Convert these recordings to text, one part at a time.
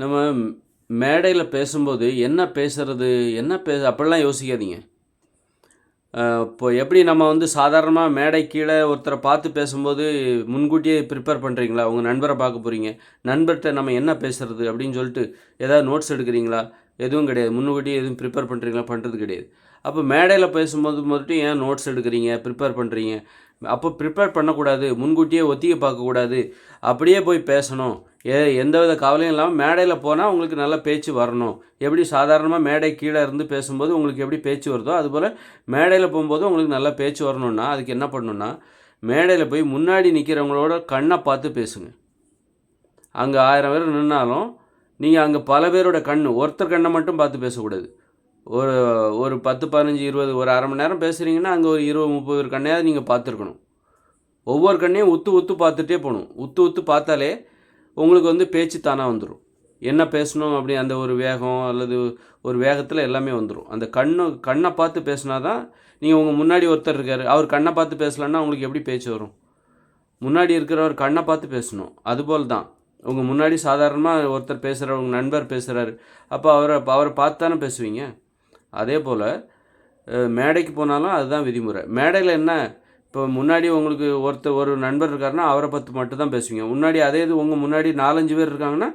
நம்ம மேடையில் பேசும்போது என்ன பேசுறது என்ன பே அப்படிலாம் யோசிக்காதீங்க. இப்போ எப்படி நம்ம வந்து சாதாரணமாக மேடை கீழே ஒருத்தரை பார்த்து பேசும்போது முன்கூட்டியே ப்ரிப்பேர் பண்ணுறீங்களா உங்கள் நண்பரை பார்க்க போகிறீங்க நண்பர்கிட்ட நம்ம என்ன பேசுறது அப்படின்னு சொல்லிட்டு ஏதாவது நோட்ஸ் எடுக்கிறீங்களா? எதுவும் கிடையாது. முன்கூட்டியே எதுவும் ப்ரிப்பேர் பண்ணுறீங்களா பண்ணுறது கிடையாது. அப்போ மேடையில் பேசும்போது மட்டும் ஏன் நோட்ஸ் எடுக்கிறீங்க? ப்ரிப்பேர் பண்ணுறீங்க அப்போ ப்ரிப்பேர் பண்ணக்கூடாது. முன்கூட்டியே ஒத்திகை பார்க்கக்கூடாது. அப்படியே போய் பேசணும். ஏ எந்தவித கவலையும் இல்லாமல் மேடையில் போனால் உங்களுக்கு நல்ல பேச்சு வரணும். எப்படி சாதாரணமாக மேடை கீழே இருந்து பேசும்போது உங்களுக்கு எப்படி பேச்சு வருதோ அதுபோல் மேடையில் போகும்போது உங்களுக்கு நல்ல பேச்சு வரணும்னா அதுக்கு என்ன பண்ணணுன்னா மேடையில் போய் முன்னாடி நிற்கிறவங்களோட கண்ணை பார்த்து பேசுங்க. அங்கே ஆயிரம் பேர் நின்னாலும் நீங்கள் அங்கே பல பேரோட கண் ஒருத்தர் கண்ணை மட்டும் பார்த்து பேசக்கூடாது. ஒரு ஒரு பத்து பதினஞ்சு இருபது ஒரு அரை மணி நேரம் பேசுகிறீங்கன்னா அங்கே ஒரு இருபது முப்பது பேர் கண்ணையாவது நீங்கள் பார்த்துருக்கணும். ஒவ்வொரு கண்ணையும் உத்து உத்து பார்த்துட்டே போகணும். உத்து உத்து பார்த்தாலே உங்களுக்கு வந்து பேச்சு தானாக வந்துடும் என்ன பேசணும் அப்படி அந்த ஒரு வேகம் அல்லது ஒரு வேகத்தில் எல்லாமே வந்துடும் அந்த கண்ணு கண்ணை பார்த்து பேசினா தான் நீங்கள் உங்கள் முன்னாடி ஒருத்தர் இருக்கார் அவர் கண்ணை பார்த்து பேசலன்னா உங்களுக்கு எப்படி பேச்சு வரும்? முன்னாடி இருக்கிறவர் கண்ணை பார்த்து பேசணும். அதுபோல் தான் உங்கள் முன்னாடி சாதாரணமாக ஒருத்தர் பேசுகிறார் உங்கள் நண்பர் பேசுகிறாரு அப்போ அவரை அவரை பார்த்து தானே பேசுவீங்க? அதே போல் மேடைக்கு போனாலும் அதுதான் விதிமுறை. மேடையில் என்ன இப்போ முன்னாடி உங்களுக்கு ஒருத்தர் ஒரு நண்பர் இருக்காருன்னா அவரை பற்றி மட்டும் தான் பேசுவீங்க. முன்னாடி அதே இது உங்கள் முன்னாடி நாலஞ்சு பேர் இருக்காங்கன்னா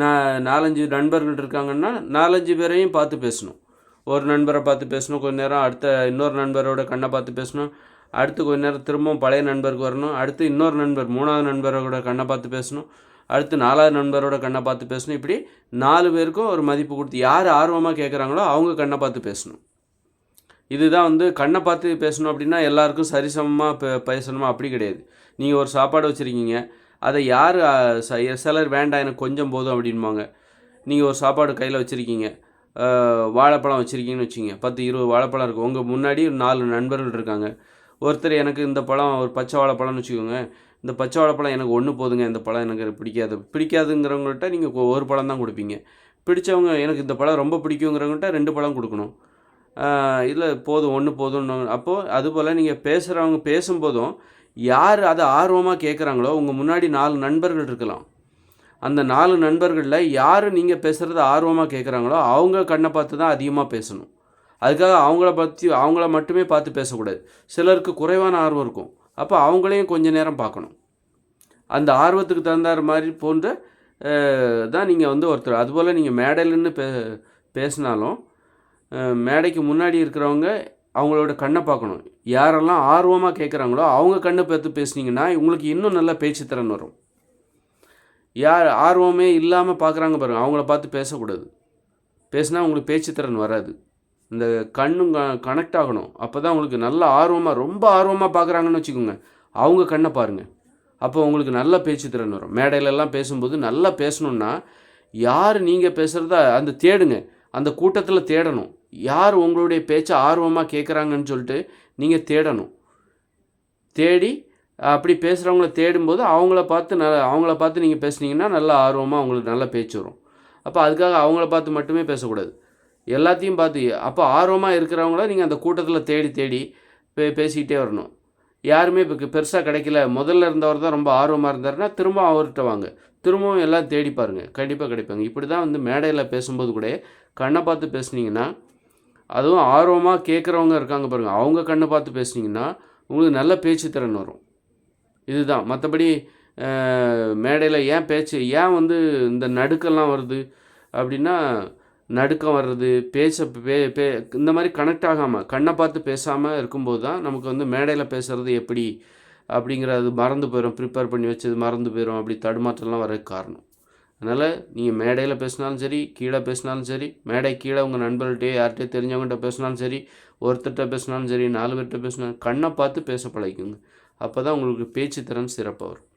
நான் நாலஞ்சு நண்பர்கள் இருக்காங்கன்னா நாலஞ்சு பேரையும் பார்த்து பேசணும். ஒரு நண்பரை பார்த்து பேசணும் கொஞ்ச நேரம் அடுத்த இன்னொரு நண்பரோட கண்ணை பார்த்து பேசணும். அடுத்து கொஞ்ச நேரம் திரும்பவும் பழைய நண்பருக்கு வரணும். அடுத்து இன்னொரு நண்பர் மூணாவது நண்பரோட கண்ணை பார்த்து பேசணும். அடுத்து நாலாவது நண்பரோட கண்ணை பார்த்து பேசணும். இப்படி நாலு பேருக்கும் ஒரு மதிப்பு கொடுத்து யார் ஆர்வமாக கேட்குறாங்களோ அவங்க கண்ணை பார்த்து பேசணும். இதுதான் வந்து கண்ணை பார்த்து பேசணும் அப்படின்னா எல்லாருக்கும் சரிசமமாக பே பேசணுமா? அப்படி கிடையாது. நீங்கள் ஒரு சாப்பாடு வச்சுருக்கீங்க. அதை யார் ச- சிலர் வேண்டாம் எனக்கு கொஞ்சம் போதும் அப்படின்பாங்க. நீங்கள் ஒரு சாப்பாடு கையில் வச்சுருக்கீங்க. வாழைப்பழம் வச்சுருக்கீங்கன்னு வச்சுங்க பத்து இருபது வாழைப்பழம் இருக்குது உங்கள் முன்னாடி நாலு நண்பர்கள் இருக்காங்க. ஒருத்தர் எனக்கு இந்த பழம் ஒரு பச்சை வாழைப்பழம்னு வச்சுக்கோங்க. இந்த பச்சை வாழைப்பழம் எனக்கு ஒன்று போதுங்க. இந்த பழம் எனக்கு பிடிக்காது. பிடிக்காதுங்கிறவங்கள்ட்ட நீங்கள் ஒரு பழம் தான் கொடுப்பீங்க. பிடிச்சவங்க எனக்கு இந்த பழம் ரொம்ப பிடிக்குங்கிறவங்கள்ட்ட ரெண்டு பழம் கொடுக்கணும். இல்லை போதும் ஒன்று போதும்னு அப்போது அதுபோல் நீங்கள் பேசுகிறவங்க பேசும்போதும் யார் அதை ஆர்வமாக கேட்குறாங்களோ உங்கள் முன்னாடி நாலு நண்பர்கள் இருக்கலாம். அந்த நாலு நண்பர்களில் யார் நீங்கள் பேசுகிறத ஆர்வமாக கேட்குறாங்களோ அவங்க கண்ணை பார்த்து தான் அதிகமாக பேசணும். அதுக்காக அவங்கள பற்றி அவங்கள மட்டுமே பார்த்து பேசக்கூடாது. சிலருக்கு குறைவான ஆர்வம் இருக்கும். அப்போ அவங்களையும் கொஞ்ச நேரம் பார்க்கணும். அந்த ஆர்வத்துக்கு தகுந்தார் மாதிரி போன்ற தான் நீங்கள் வந்து ஒருத்தர். அதுபோல் நீங்கள் மேடலுன்னு பே பேசினாலும் மேடைக்கு முன்னாடி இருக்கிறவங்க அவங்களோட கண்ணை பார்க்கணும். யாரெல்லாம் ஆர்வமாக கேட்குறாங்களோ அவங்க கண்ணை பார்த்து பேசுனீங்கன்னா உங்களுக்கு இன்னும் நல்ல பேச்சு திறன் வரும். யார் ஆர்வமே இல்லாமல் பார்க்குறாங்க பாருங்கள் அவங்கள பார்த்து பேசக்கூடாது. பேசினா உங்களுக்கு பேச்சு திறன் வராது. இந்த கண்ணும் கனெக்ட் ஆகணும். அப்போ தான் உங்களுக்கு நல்ல ஆர்வமாக ரொம்ப ஆர்வமாக பார்க்குறாங்கன்னு வச்சுக்கோங்க. அவங்க கண்ணை பாருங்கள் அப்போ உங்களுக்கு நல்ல பேச்சு திறன் வரும். மேடையிலலாம் பேசும்போது நல்லா பேசணுன்னா யார் நீங்கள் பேசுகிறத அந்த தேடுங்க. அந்த கூட்டத்தில் தேடணும். யார் உங்களுடைய பேச்சை ஆர்வமாக கேட்குறாங்கன்னு சொல்லிட்டு நீங்கள் தேடணும். தேடி அப்படி பேசுகிறவங்கள தேடும்போது அவங்கள பார்த்து ந அவங்கள பார்த்து நீங்கள் பேசுனீங்கன்னா நல்ல ஆர்வமாக அவங்களுக்கு நல்ல பேச்சு வரும். அப்போ அதுக்காக அவங்கள பார்த்து மட்டுமே பேசக்கூடாது. எல்லாத்தையும் பார்த்து அப்போ ஆர்வமாக இருக்கிறவங்கள நீங்கள் அந்த கூட்டத்தில் தேடி தேடி பே பேசிக்கிட்டே வரணும். யாருமே இப்போ பெருசாக கிடைக்கல. முதல்ல இருந்தவர் தான் ரொம்ப ஆர்வமாக இருந்தாருன்னா திரும்ப அவர்கிட்ட வாங்க. திரும்பவும் எல்லாம் தேடி பாருங்கள் கண்டிப்பாக கிடைப்பாங்க. இப்படி தான் வந்து மேடையில் பேசும்போது கூட கண்ணை பார்த்து பேசுனீங்கன்னா அதுவும் ஆர்வமாக கேட்குறவங்க இருக்காங்க பாருங்கள் அவங்க கண்ணை பார்த்து பேசுனீங்கன்னா உங்களுக்கு நல்ல பேச்சு திறன் வரும். இதுதான். மற்றபடி மேடையில் ஏன் பேச்சு ஏன் வந்து இந்த நடுக்கெல்லாம் வருது? அப்படின்னா நடுக்கம் வர்றது பேச பே பே இந்த மாதிரி கனெக்ட் ஆகாமல் கண்ணை பார்த்து பேசாமல் இருக்கும்போது தான் நமக்கு வந்து மேடையில் பேசுகிறது எப்படி? அப்படிங்கிறது மறந்து போயிடும் ப்ரிப்பேர் பண்ணி வச்சது மறந்து போயிடும் அப்படி தடுமாற்றம்லாம் வரதுக்கு காரணம். அதனால் நீங்கள் மேடையில் பேசினாலும் சரி கீழே பேசினாலும் சரி மேடை கீழே உங்கள் நண்பர்கள்ட்டே யார்கிட்டயே தெரிஞ்சவங்ககிட்ட பேசினாலும் சரி ஒருத்தர்கிட்ட பேசினாலும் சரி நாலு பேர்கிட்ட பேசினாலும் கண்ணை பார்த்து பேச பழகிக்குங்க. அப்போ தான் உங்களுக்கு பேச்சு திறன் சிறப்பாக வரும்.